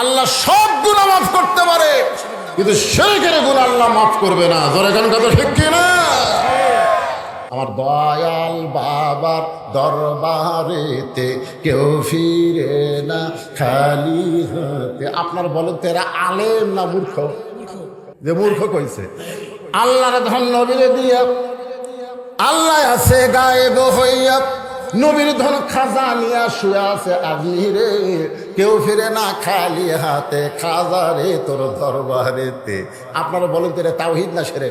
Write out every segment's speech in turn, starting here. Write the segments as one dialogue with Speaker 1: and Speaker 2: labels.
Speaker 1: আল্লাহ সব গুণা মাফ করতে পারে, কিন্তু শেরেকের গুণ আল্লাহ মাফ করবে না। ধরে কেন কথা ঠিক না আমার দয়াল বাবার দরবারেতে কেউ ফিরে না, খালি হতে। আপনার বলেন তো এরা আলেম না মূর্খ? যে মূর্খ কইছে। আল্লাহর ধন্য নবীরে দিয়া আল্লাহ আছে গায়েব হইয়া নবীর ধন খাজা নিয়া শুয়ে আছে আপনি রে। কেউ ফিরে না খালি হাতে, খাজা রে তোর দরবারেতে। আপনারা বলেন তো এটা তাওহিদ না সেরে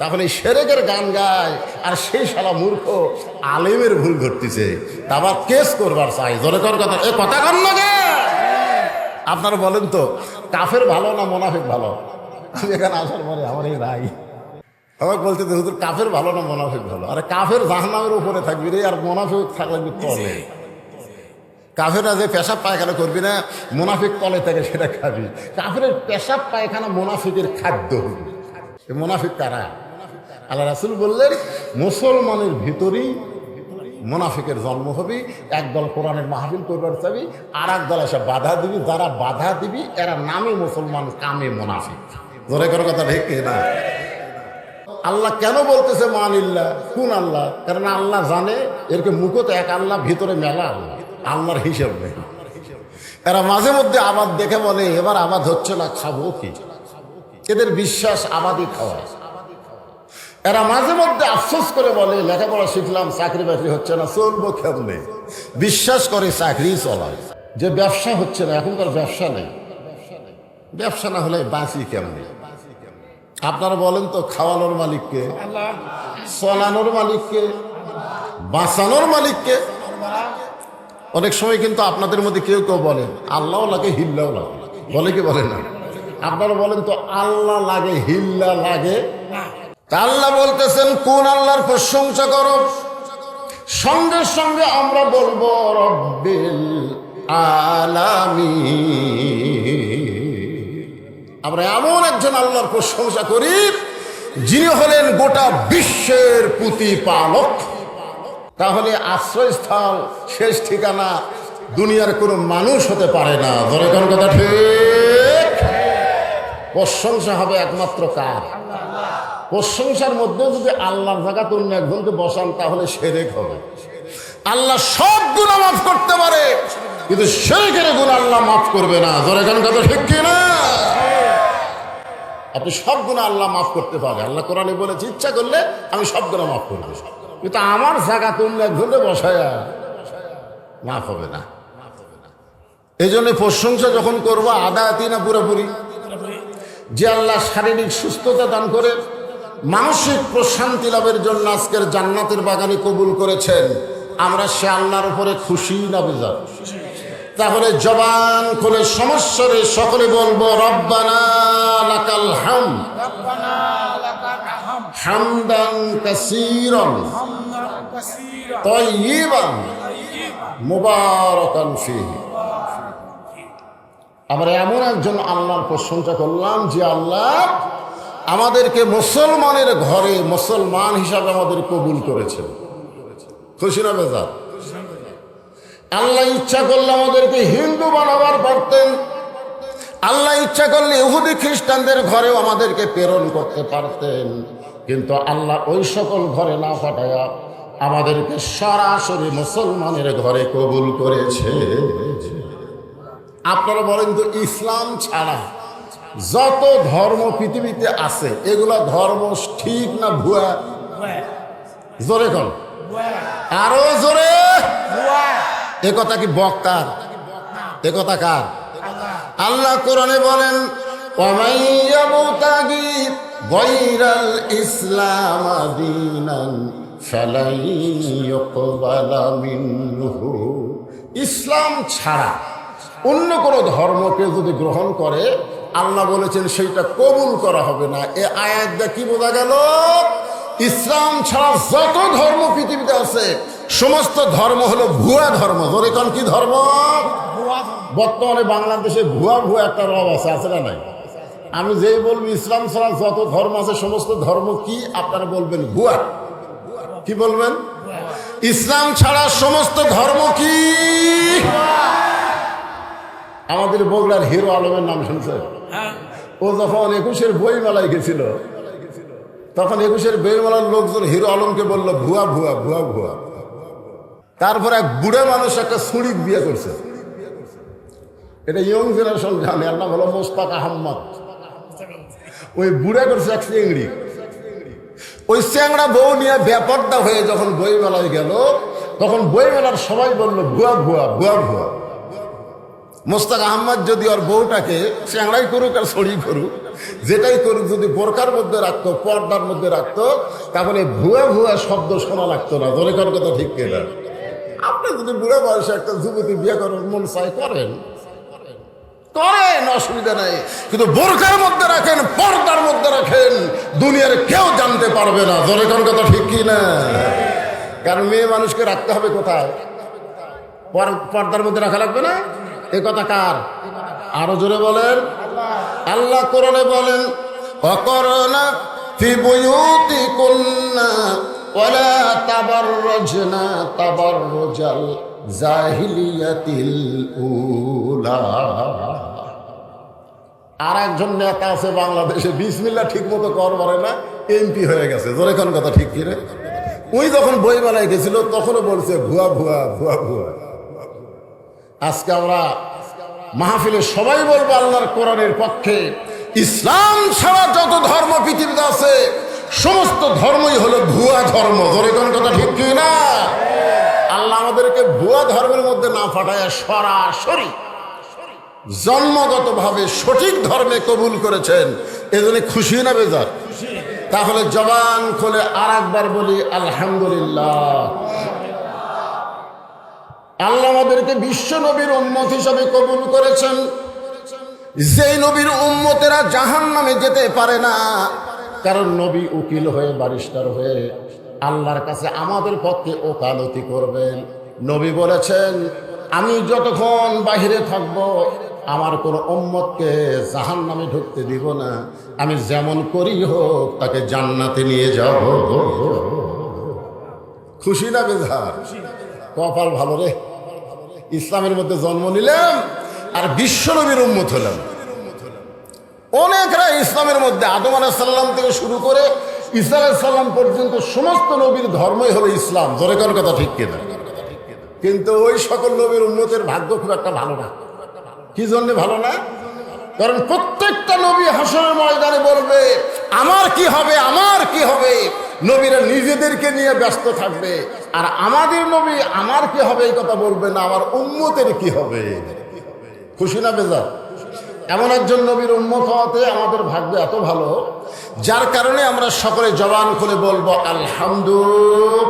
Speaker 1: তাহলে সেরেকের গান গায়, আর সেই শালা মূর্খ আলেমের ভুল ঘটতেছে। তারপর কেস করবার চাই, জোরে কর কথা। এ কথা কর না আপনারা বলেন তো, কাফের ভালো না মোনাফিক ভালো? আমি এখানে আসার পরে আমার এই ভাই আমাকে বলতে তো হুজুর কাফের ভালো না মোনাফিক ভালো? আরে কাফের জাহান্নামের উপরে থাকবি রে আর মোনাফিক থাকবে তলে। কাফেরা যে পেশাব পায়খানা করবি না মোনাফিক তলে থাকে সেটা খাবি। কাফের পেশাব পায়খানা মোনাফিকের খাদ্য মোনাফিক কারা? আল্লাহ রাসুল বললেন মুসলমানের ভিতরেই মোনাফিকের জন্ম হবে। একদল কোরআনের মাহফিল করবার চাবি আর এক দল এসে বাধা দিবি। যারা বাধা দিবি এরা নামে মুসলমান কামে মোনাফিক। ধরে করার কথা ঠিক না আল্লাহ কেন বলতেছে মানিল্লা কোন আল্লাহ? কারণ আল্লাহ জানে এরকে মুখত এক আল্লাহ, ভিতরে মেলা আল্লাহ। আল্লাহর হিসেব নেই। এরা মাঝে মধ্যে আবাদ দেখে বলে, এবার আবাদ হচ্ছে না, খাব কি? এদের বিশ্বাস আবাদই খাওয়া। এরা মাঝে মধ্যে আফসোস করে বলে, লেখাপড়া শিখলাম, চাকরি বাকরি হচ্ছে না, চলবো কেমনে? বিশ্বাস করে চাকরি চলায় যে ব্যবসা হচ্ছে না, এখনকার ব্যবসা নেই। ব্যবসা না হলে বাঁচি কেমনে? আপনারা বলেন তো, খাওয়ানোর মালিককে? চলানোর মালিককে? বাঁচানোর মালিককে? অনেক সময় কিন্তু আপনাদের মধ্যে কেউ কেউ বলেন আল্লাহ লাগে, হিল্লাও লাগে। বলে কি বলে না? আপনারা বলেন তো, আল্লাহ লাগে, হিল্লা লাগে। আল্লাহ বলতেছেন, কোন আল্লাহর প্রশংসা করো? সঙ্গে সঙ্গে আমরা বলব, রব্বিল আলামী আমরা এমন একজন আল্লাহর প্রশংসা করি, যিনি হলেন গোটা বিশ্বের প্রতিপালক। তাহলে আশ্রয়স্থল, শেষ ঠিকানা, দুনিয়ার কোনো মানুষ হতে পারে না। ধরে কোন কথা ঠিক? প্রশংসা হবে একমাত্র কার? প্রশংসার মধ্যে যদি আল্লাহর জায়গা অন্য একজনকে বসান, তাহলে সেরেক হবে। আল্লাহ সব গুণা মাফ করতে পারে, কিন্তু সেরেকের গুণ আল্লাহ মাফ করবে না? ধরে কোন কথা ঠিক কিনা? আপনি সব গুণা আল্লাহ মাফ করতে পারে। আল্লাহ কোরআনে বলেছে, ইচ্ছা করলে আমি সব গুণা মাফ করব কিন্তু আমার জায়গা অন্য একজনে বসায়া। মাফ হবে না। এই জন্য প্রশংসা যখন করব আতি না পুরোপুরি? যে আল্লাহ শারীরিক সুস্থতা দান করে, মানসিক প্রশান্তি লাভের জন্য আজকের জান্নাতের বাগানে কবুল করেছেন, আমরা সে আল্লাহর উপরে খুশি না বেজার? তাহলে জবান খুলে সমস্যারে সকলে বলব হামদান আমরা এমন একজন আল্লাহর প্রশংসা করলাম যে আল্লাহ আমাদেরকে মুসলমানের ঘরে মুসলমান হিসাবে আমাদের কবুল করেছেন। খুশি না বেজার? আল্লাহ ইচ্ছা করলে আমাদেরকে হিন্দু বানাবার পারতেন। আল্লাহ ইচ্ছা করলে ইহুদি খ্রিস্টানদের ঘরেও আমাদেরকে প্রেরণ করতে পারতেন। কিন্তু আল্লাহ ওই সকল ঘরে না পাঠায়া আমাদেরকে সরাসরি মুসলমানের ঘরে কবুল করেছে। আপনারা বলেন তো ইসলাম ছাড়া যত ধর্ম পৃথিবীতে আছে এগুলা ধর্ম ঠিক না ভুয়া? জোরে কন। আরও জোরে। এ কথা কি বক্তার? এ কথা কার? আল্লাহ কোরআনে বলেন ইসলাম ইসলাম ছাড়া অন্য কোনো ধর্মকে যদি গ্রহণ করে, আল্লাহ বলেছেন সেইটা কবুল করা হবে না। এ আয়াত দিয়ে কি বোঝা গেল? ইসলাম ছাড়া যত ধর্ম পৃথিবীতে আছে সমস্ত ধর্ম হলো ভুয়া ধর্ম। ধরে কোন কি ধর্ম? বর্তমানে বাংলাদেশে ভুয়া ভুয়া একটা রব আছে আছে না নাই? আমি যেই বলব ইসলাম ছাড়া যত ধর্ম আছে সমস্ত ধর্ম কি? আপনারা বলবেন ভুয়া। কি বলবেন? ইসলাম ছাড়া সমস্ত ধর্ম কি? আমাদের বগুড়ার হিরো আলমের নাম শুনছে?
Speaker 2: হ্যাঁ।
Speaker 1: ও যখন একুশের বই মেলায় গেছিল তখন একুশের বই মেলার লোকজন হিরো আলমকে বলল ভুয়া ভুয়া ভুয়া ভুয়া। তারপর এক বুড়ে মানুষ একটা ছুরি বিয়ে করছে। এটা ইয়ং জেনারেশন জানে আর নাম হলো মোস্তাক আহম্মদ। ওই বুড়ে করছে এক চিংড়ি। ওই চ্যাংড়া বউ নিয়ে ব্যাপারটা হয়ে যখন বই মেলায় গেল, তখন বই মেলার সবাই বলল, ভুয়া ভুয়া ভুয়া ভুয়া। মোস্তাক আহমদ যদি ওর বউটাকে চ্যাংড়াই করুক আর ছড়ি করুক, যেটাই করুক, যদি বোরকার মধ্যে রাখতো, পর্দার মধ্যে রাখতো, তাহলে ভুয়া ভুয়া শব্দ শোনা লাগতো না। করার কথা ঠিক কেনা যদি বুড়ো বয়সে একটা যুবতী বিয়ে করার মন চাই করেন। করেন, অসুবিধা নাই। কিন্তু বোরকার মধ্যে রাখেন, পর্দার মধ্যে রাখেন, দুনিয়ার কেউ জানতে পারবে না। ধরে কোন কথা ঠিক কি না? কারণ মেয়ে মানুষকে রাখতে হবে কোথায়? পর্দার মধ্যে রাখা লাগবে না? এ কথা কার? আরও জোরে বলেন। আল্লাহ কোরআনে বলেন, অকরনা ফি বুয়ুতিকুন্না ওয়ালা তাবাররাজনা তাবাররুজাল জাহিলিয়াতিল উলা। আর একজন নেতা আছে বাংলাদেশে বিসমিল্লা ঠিক মতো কর পারে না, এমপি হয়ে গেছে। জোরে কোন কথা, ঠিক কিরে ওই যখন বই মেলায় গেছিল তখনও বলছে ভুয়া ভুয়া ভুয়া ভুয়া। আজকে আমরা মাহফিলে সবাই বলব আল্লাহর কোরআনের পক্ষে। ইসলাম ছাড়া যত ধর্ম পৃথিবীতে আছে সমস্ত ধর্মই হলো ভুয়া ধর্ম। ধরে কোন কথা ঠিক কি না? আল্লাহ আমাদেরকে ভুয়া ধর্মের মধ্যে না ফাটায় সরাসরি। জন্মগতভাবে সঠিক ধর্মে কবুল করেছেন। এজন্য খুশি না বেজার? তাহলে জবান খুলে আর একবার বলি, আলহামদুলিল্লাহ। আল্লাহ আমাদেরকে বিশ্ব নবীর উম্মত হিসাবে কবুল করেছেন। যেই নবীর উন্মতেরা জাহান নামে যেতে পারে না কারণ নবী উকিল হয়ে বারিস্টার হয়ে আল্লাহর কাছে আমাদের পক্ষে ওকালতি করবেন। নবী বলেছেন, আমি যতক্ষণ বাহিরে থাকব, আমার কোনো উম্মতকে জাহান নামে ঢুকতে দিব না। আমি যেমন করি হোক, তাকে জান্নাতে নিয়ে যাব। খুশি না বেজার? কপাল ভালো রে। ইসলামের মধ্যে জন্ম নিলাম আর বিশ্বনবীর উন্মত হলাম। অনেকরা ইসলামের মধ্যে আদম আলাহিসাল্লাম থেকে শুরু করে ইসা পর্যন্ত সমস্ত নবীর ধর্মই হলো ইসলাম। ধরে কোন কথা ঠিক কিনা? কিন্তু ওই সকল নবীর উন্নতের ভাগ্য খুব একটা ভালো না। কি জন্য ভালো না? কারণ প্রত্যেকটা নবী হাসনের ময়দানে বলবে, আমার কি হবে? আমার কি হবে? নবীরা নিজেদেরকে নিয়ে ব্যস্ত থাকবে। আর আমাদের নবী, আমার কি হবে? এই কথা বলবে না, আমার উন্মতের কি হবে? খুশি না বেজার? এমন একজন নবীর উন্মত হওয়াতে আমাদের ভাগ্য এত ভালো, যার কারণে আমরা সকলে জবান খুলে বলব, আলহামদুলিল্লাহ।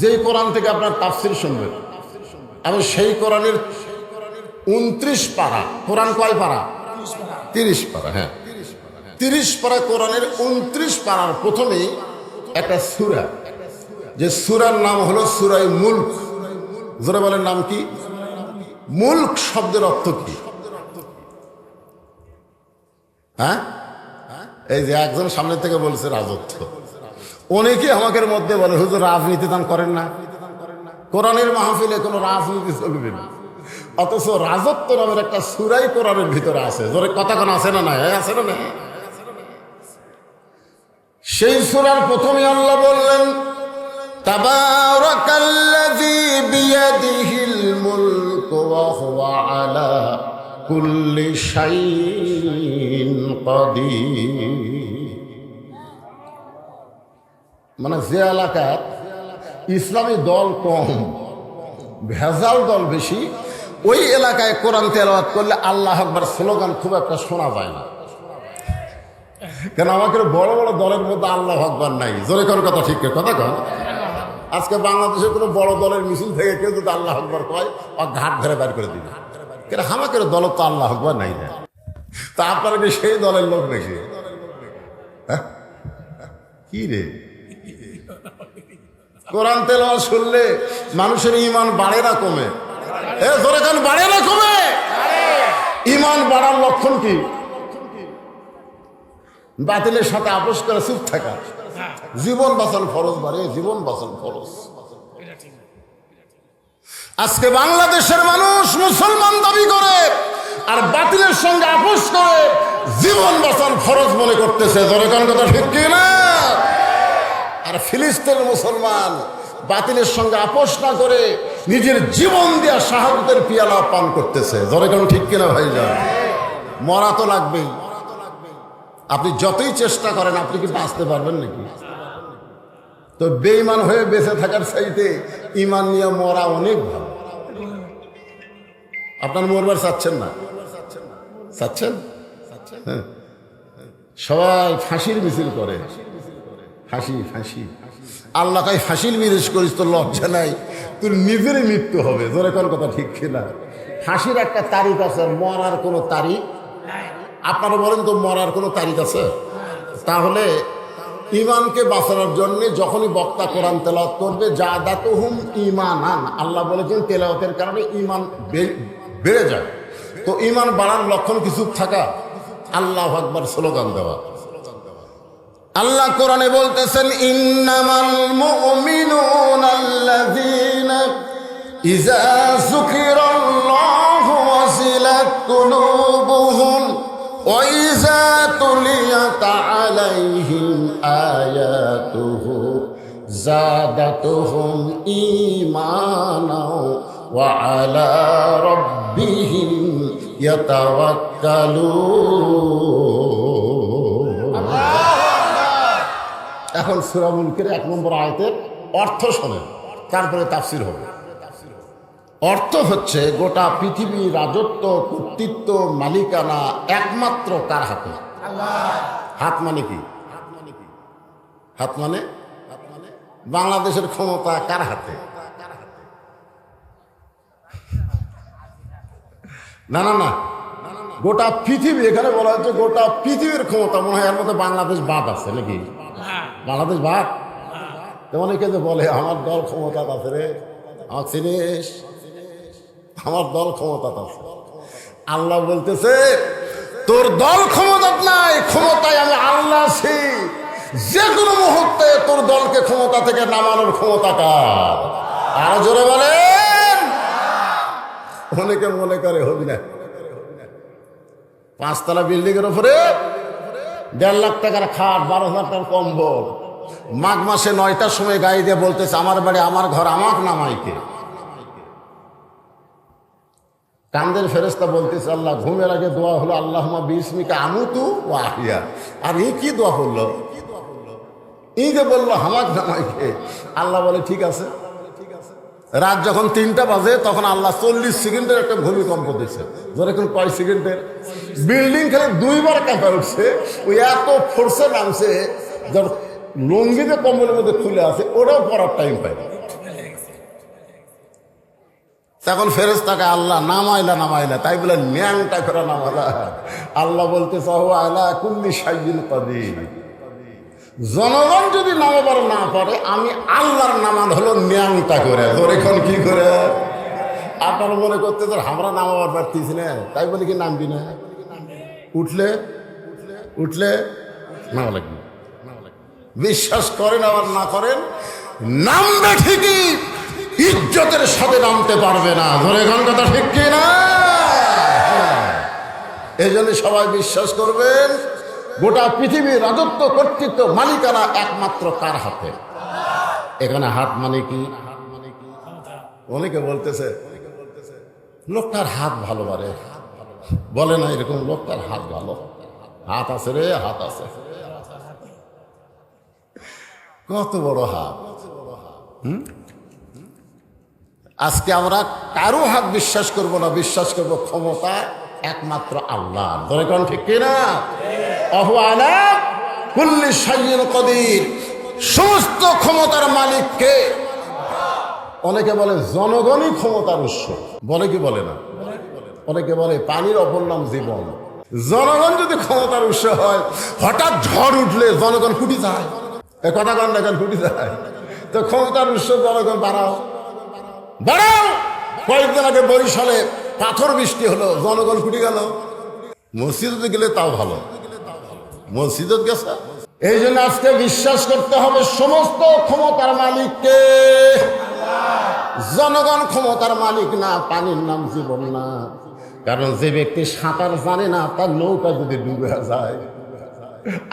Speaker 1: যেই কোরআন থেকে আপনার তাফসির শুনবেন, আমি সেই কোরআনের উনত্রিশ পারা, কোরআন কয় পারা? তিরিশ পারা হ্যাঁ। তিরিশ পারা কোরআনের উনত্রিশ পারার প্রথমেই একটা সুরা, যে সুরার নাম হলো সুরাই মুল্ক। জোরে বলেন নাম কি? মুল্ক শব্দের অর্থ কি? হ্যাঁ? এই যে একজন সামনে থেকে বলছে রাজত্ব। অনেকে আমাকে মধ্যে বলে, হুজুর, রাজনীতি দান করেন না। কোরআনের মাহফিলে কোনো রাজনীতি চলবে না। অথচ রাজত্ব নামের একটা সুরাই কোরআনের ভিতরে আছে। জোরে কথা কোন আছে না না আছে না না সেই সুরার প্রথমে আল্লাহ বললেন, তাবারাকাল্লাযী বিয়াদিহিল হুয়া আলা কুল্লি শাইইন কাদির। মানে যে এলাকার ইসলামী দল কম, ভেজাল দল বেশি, ওই এলাকায় কোরআন তেলাওয়াত করলে আল্লাহ আকবার স্লোগান খুব একটা শোনা যায় না। কেন আমাকে বড় বড় দলের মধ্যে আল্লাহ আকবার নাই? জোরে কোন কথা ঠিক কথা কন। আজকে বাংলাদেশে কোনো বড় দলের মিছিল থেকে কেউ যদি আল্লাহ আকবার কয় ও ঘাট ধরে বের করে দিবে। কেন আমাকে দল তো আল্লাহ আকবার নাই না। তা আপনারা কি সেই দলের লোক নাকি? হ্যাঁ? কি রে? কোরআন তেল শুনলে মানুষের ইমান বাড়ে না কমে? এ ধরে বাড়ে না কমে? ইমান বাড়ার লক্ষণ কি? বাতিলের সাথে আপোষ করে চুপ থাকা। জীবন বাঁচান ফরজ বাড়ে, জীবন বাঁচান ফরজ। আজকে বাংলাদেশের মানুষ মুসলমান দাবি করে, আর বাতিলের সঙ্গে আপোষ করে জীবন বাঁচান ফরজ মনে করতেছে। কোন কথা ঠিক কি না? আর ফিলিস্তিনের মুসলমান বাতিলের সঙ্গে আপোষ না করে নিজের জীবন দিয়া শাহাদতের পিয়ালা পান করতেছে। কোন ঠিক কিনা ভাই যান মরা তো লাগবেই। আপনি যতই চেষ্টা করেন, আপনি কি বাঁচতে পারবেন নাকি? তো বেইমান হয়ে বেঁচে থাকার চাইতে ইমান নিয়ে মরা অনেক ভালো। আপনার মরবার চাচ্ছেন না? চাচ্ছেন? হ্যাঁ। সবাই ফাঁসির মিছিল করে। হাসি ফাঁসি। আল্লাহ কাই ফাঁসির মিরিশ করিস, তোর লজ্জা নাই। তোর নিজেরই মৃত্যু হবে। ধরে কোন কথা ঠিক কিনা? ফাঁসির একটা তারিখ আছে, মরার কোনো তারিখ আপনারা বলেন তো মরার কোনো তারিখ আছে? তাহলে ইমানকে বাঁচানোর জন্য যখনই বক্তা কোরআন তেলাওয়াত করবে যা দাত হুম ইমান আন আল্লাহ বলেছেন তেলাওয়াতের কারণে ইমান বেড়ে যায়। তো ইমান বাড়ার লক্ষণ কিছু থাকা? আল্লাহ আকবার স্লোগান দেওয়া। আল্লাহ কোরআনে বলতেছেন, ইন্নামাল মুমিনুন আল্লাযীনা ইযা যুকিরাল্লাহু তুলিয়াত আলাইহিম আয়াতুহু জাদাতুহুম ঈমানা ওয়া আলা রাব্বিহিম এখন সুরা মুলকের এক নম্বর আয়তের অর্থ শোনেন, তারপরে তাফসির হবে। অর্থ হচ্ছে গোটা পৃথিবী রাজত্ব, কর্তৃত্ব, মালিকানা একমাত্র কার হাতে? হাত মানে কি? হাত মানে? বাংলাদেশের ক্ষমতা কার হাতে? না না না। গোটা পৃথিবী, এখানে বলা হচ্ছে গোটা পৃথিবীর ক্ষমতা, মনে হয় এর মধ্যে বাংলাদেশ বাদ আছে নাকি? বাংলাদেশ বাদ? অনেকে যে বলে, আমার দল ক্ষমতা আছে রে। আমার আমার দল ক্ষমতা আছে। আল্লাহ বলতেছে, তোর দল ক্ষমতা নাই, ক্ষমতায় আমি আল্লাহ আছি। যে কোনো মুহূর্তে তোর দলকে ক্ষমতা থেকে নামানোর ক্ষমতা কার? আরও জোরে বলেন। অনেকে মনে করে, হবি না। পাঁচতলা বিল্ডিং এর উপরে দেড় লাখ টাকার খাট, বারো হাজার টাকার কম্বল। মাঘ মাসে নয়টার সময় গাড়ি দিয়ে বলতেছে, আমার বাড়ি, আমার ঘর আমার নামাইকে কান্দের ফেরেস্তা বলতেছে, আল্লাহ, ঘুমের আগে দোয়া হলো আল্লাহ বিস্মিকা আমুতু ও আহিয়া। আর এই কি দোয়া করল এই যে বলল হামাক নামাইকে আল্লাহ বলে, ঠিক আছে। রাত যখন তিনটা বাজে, তখন আল্লাহ চল্লিশ সেকেন্ডের একটা ভূমিকম্প দিচ্ছে যেরকম কয় সেকেন্ডের? বিল্ডিং খালি দুইবার কাঁপা উঠছে, ওই এত ফোর্সে নামছে, যার লঙ্গি যে কম্বলের মধ্যে খুলে আছে ওরাও পড়ার টাইম পায় না। তখন ফেরেস তাকে আল্লাহ নামাইলা নামাইলা। তাই বলে ন্যাংটা করে নামালা। আল্লাহ বলতে চাও আলা কুল্লি সাইজিন কদির। জনগণ যদি নামাবার না পারে, আমি আল্লাহর নামান হলো ন্যাংটা করে। তোর এখন কি করে? আপনার মনে করতে তোর আমরা নামাবার পারতিস না। তাই বলে কি নামবি না? উঠলে? উঠলে? নামা লাগবে। বিশ্বাস করেন আবার না করেন, নামবে ঠিকই। ইজ্জতের সাথে নামতে পারবে না। ধরে এখন কথা ঠিক কি না? এই জন্য সবাই বিশ্বাস করবেন, গোটা পৃথিবীর রাজত্ব কর্তৃত্ব মালিকানা একমাত্র কার হাতে? এখানে হাত মানে কি? অনেকে বলতেছে, লোকটার হাত ভালো পারে বলে না, এরকম লোকটার হাত ভালো। হাত আছে রে, হাত আছে। কত বড় হাত? হুম? আজকে আমরা কারও হাত বিশ্বাস করব না, বিশ্বাস করব ক্ষমতা একমাত্র আল্লাহ। ধরে কোন ঠিক কিনা? আলা কুল্লি সাইয়িন কদির। সমস্ত ক্ষমতার মালিককে। অনেকে বলে জনগণই ক্ষমতার উৎস। বলে কি বলে না? অনেকে বলে পানির অপর নাম জীবন। জনগণ যদি ক্ষমতার উৎস হয়, হঠাৎ ঝড় উঠলে জনগণ ফুটি যায়। কথা কেন ফুটি যায়। তো ক্ষমতার উৎস জনগণ বাড়াও। বাড়াও কয়েকদিন আগে বরিশালে পাথর বৃষ্টি হলো, জনগণ ফুটে গেল। মসজিদে গেলে তাও ভালো। মসজিদত গেছে। এই জন্য আজকে বিশ্বাস করতে হবে সমস্ত ক্ষমতার মালিককে। জনগণ ক্ষমতার মালিক না, পানির নাম জীবন না। কারণ যে ব্যক্তি সাঁতার জানে না, তার নৌকা যদি ডুবে যায়।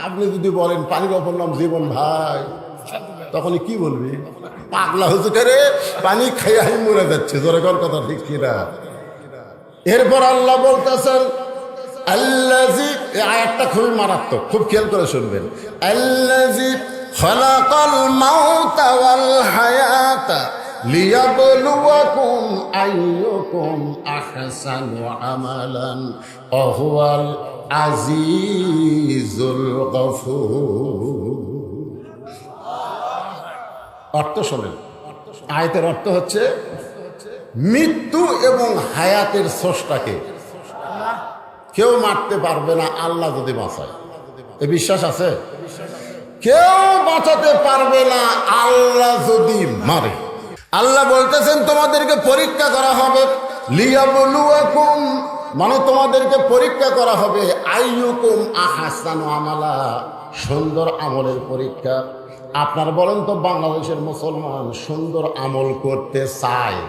Speaker 1: আপনি যদি বলেন, পানির অপর নাম জীবন ভাই তখন কি বলবি? পাগলা হুজুরে পানি খাইয়াই মরে যাচ্ছে। জোরে কর কথা ঠিক কিনা? এরপর আল্লাহ বলতেছেন আল্লাজি আয়াতটা খুবই মারাত্মক, খুব খেয়াল করে শুনবেন। আল্লাজি খলাকাল মাউতা ওয়াল হায়াতা লিয়াবলুয়াকুম আইয়ুকুম আহসানু আমালান ওয়া হুয়াল আজিজুল গফুর। অর্থ শোনেন। আয়তের অর্থ হচ্ছে মৃত্যু এবং হায়াতের স্রষ্টাকে। কেউ মারতে পারবে না, আল্লাহ যদি বাঁচায়। এ বিশ্বাস আছে? কেউ বাঁচাতে পারবে না, আল্লাহ যদি মারে। আল্লাহ বলতেছেন, তোমাদেরকে পরীক্ষা করা হবে। মানে তোমাদেরকে পরীক্ষা করা হবে। আইয়ুকুম আহাসানু আমালা। সুন্দর আমলের পরীক্ষা। আপনার বলেন তো, বাংলাদেশের মুসলমান সুন্দর আমল করতে চায়?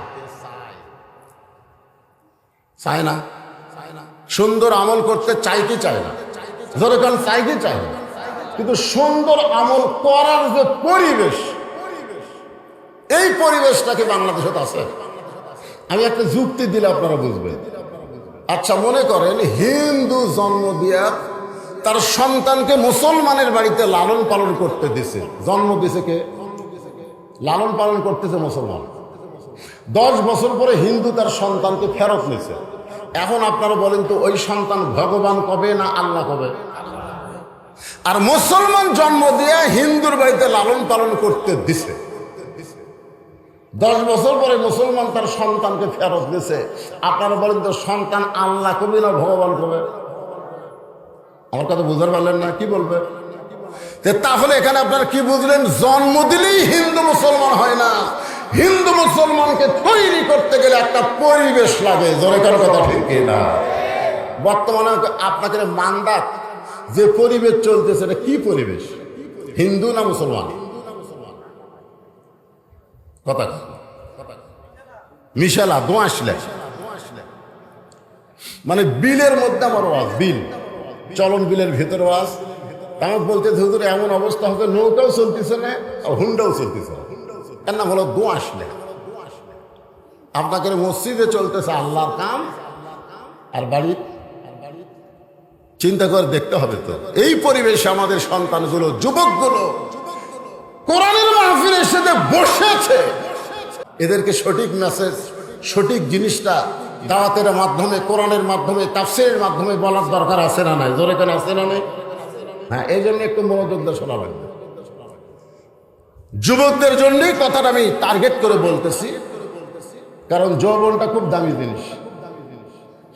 Speaker 1: চায় না? সুন্দর আমল করতে চাই কি চায় না? যেরকম চাই কি চায় না? কিন্তু সুন্দর আমল করার যে পরিবেশ, এই পরিবেশটাকে বাংলাদেশে আছে? আমি একটা যুক্তি দিলে আপনারা বুঝবেন। আচ্ছা মনে করেন হিন্দু জন্ম দিয়া তার সন্তানকে মুসলমানের বাড়িতে লালন পালন করতে দিছে। জন্ম দিছে কে? লালন পালন করতেছে মুসলমান। দশ বছর পরে হিন্দু তার সন্তানকে ফেরত নিছে। এখন আপনারা বলেন তো, ওই সন্তান ভগবান কবে না আল্লাহ কবে? আর মুসলমান জন্ম দিয়ে হিন্দুর বাড়িতে লালন পালন করতে দিছে। দশ বছর পরে মুসলমান তার সন্তানকে ফেরত দিছে। আপনারা বলেন তো, সন্তান আল্লাহ কবে না ভগবান কবে? আমার কথা বুঝতে পারলেন না, কি বলবে? তাহলে এখানে আপনারা কি বুঝলেন? জন্ম দিলেই হিন্দু মুসলমান হয় না। হিন্দু মুসলমানকে তৈরি করতে গেলে একটা পরিবেশ লাগে। জোরে কারও কথা ঠিক না? বর্তমানে আপনাকে মান্দাত, যে পরিবেশ চলতেছে এটা কি পরিবেশ? হিন্দু না মুসলমান? কথা। মিশালা দোয়াশলে মানে বিলের মধ্যে আমার বিল। চলন বিলের ভেতর ওয়াজ আমাকে বলতে হুজুর, এমন অবস্থা হবে নৌকাও চলতেছে না, আর হুন্ডাও চলতেছে না। এর নাম হলো দোয়াশলে আপনাকে মসজিদে চলতেছে আল্লাহর কাম, আর বাড়ি চিন্তা করে দেখতে হবে তো। এই পরিবেশে আমাদের সন্তানগুলো, যুবকগুলো কোরআনের মাহফিলের সাথে বসেছে, এদেরকে সঠিক মেসেজ সঠিক জিনিসটা দাওয়াতের মাধ্যমে, কোরআনের মাধ্যমে, তাফসিরের মাধ্যমে বলার দরকার আছে না নাই? জোরে কেন আছে না নাই? হ্যাঁ এই জন্য একটু মনোযোগ দিয়ে শোনা লাগবে। যুবকদের জন্যই কথাটা আমি টার্গেট করে বলতেছি, কারণ যৌবনটা খুব দামি জিনিস।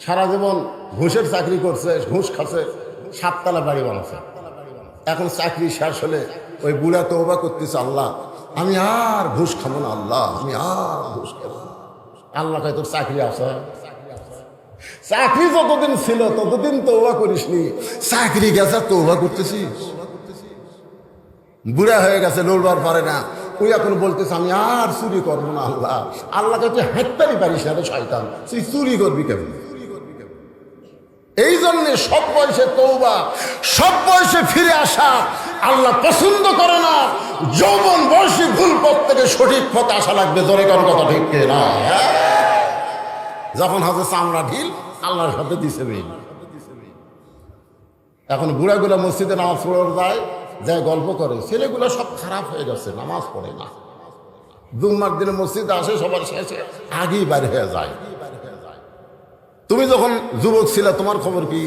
Speaker 1: সারা জীবন ঘুষের চাকরি করছে, ঘুষ খাচ্ছে, সাততলা বাড়ি বানাচ্ছে। এখন চাকরি শেষ হলে ওই বুড়া তো ওবা করতেছে, আল্লাহ, আমি আর ঘুষ খাব না, আল্লাহ, আমি আর ঘুষ খাব। আল্লাহ তোর চাকরি আছে? চাকরি যতদিন ছিল, ততদিন তো ওবা করিসনি। চাকরি গেছে তো ওবা করতেছিস। বুড়া হয়ে গেছে, লড়বার পারে না। ওই এখন বলতেছে, আমি আর চুরি করব না, আল্লাহ। আল্লাহ কাছে হাঁটতারই পারিস না শয়তান। তুই চুরি করবি কেমন? এই জন্যে সব বয়সে তৌবা সব বয়সে ফিরে আসা আল্লাহ পছন্দ করে না। যৌবন বয়সী ভুল পথ থেকে সঠিক পথে আসা লাগবে জোরে কারণ কথা ঠিক না? যখন হাতে চামড়া ঢিল, আল্লাহর সাথে দিছে বেইন এখন বুড়াগুলা মসজিদে নামাজ পড়ার যায় যায় গল্প করে, ছেলেগুলো সব খারাপ হয়ে গেছে, নামাজ পড়ে না। জুম্মার দিনে মসজিদে আসে, সবার শেষে আগেই বাইরে হয়ে যায়। তুমি যখন যুবক ছিল, তোমার খবর কি?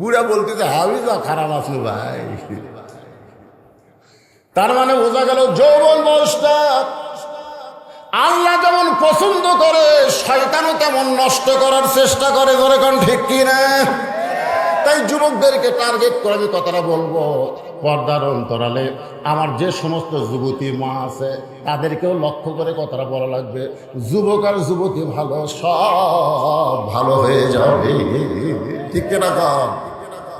Speaker 1: বুড়া বলতে যে হাবি যা খারাপ আছো ভাই? তার মানে বোঝা গেল যৌবন বয়সটা। আল্লাহ যেমন পছন্দ করে, শয়তানও তেমন নষ্ট করার চেষ্টা করে, ধরে কোন ঠিক কি না? তাই যুবকদেরকে টার্গেট করে আমি কথাটা বলব, পর্দার অন্তরালে আমার যে সমস্ত যুবতী মা আছে, তাদেরকেও লক্ষ্য করে কথাটা বলা লাগবে, যুবক আর যুবতী ভালো, সব ভালো হয়ে যাবে। ঠিক কিনা?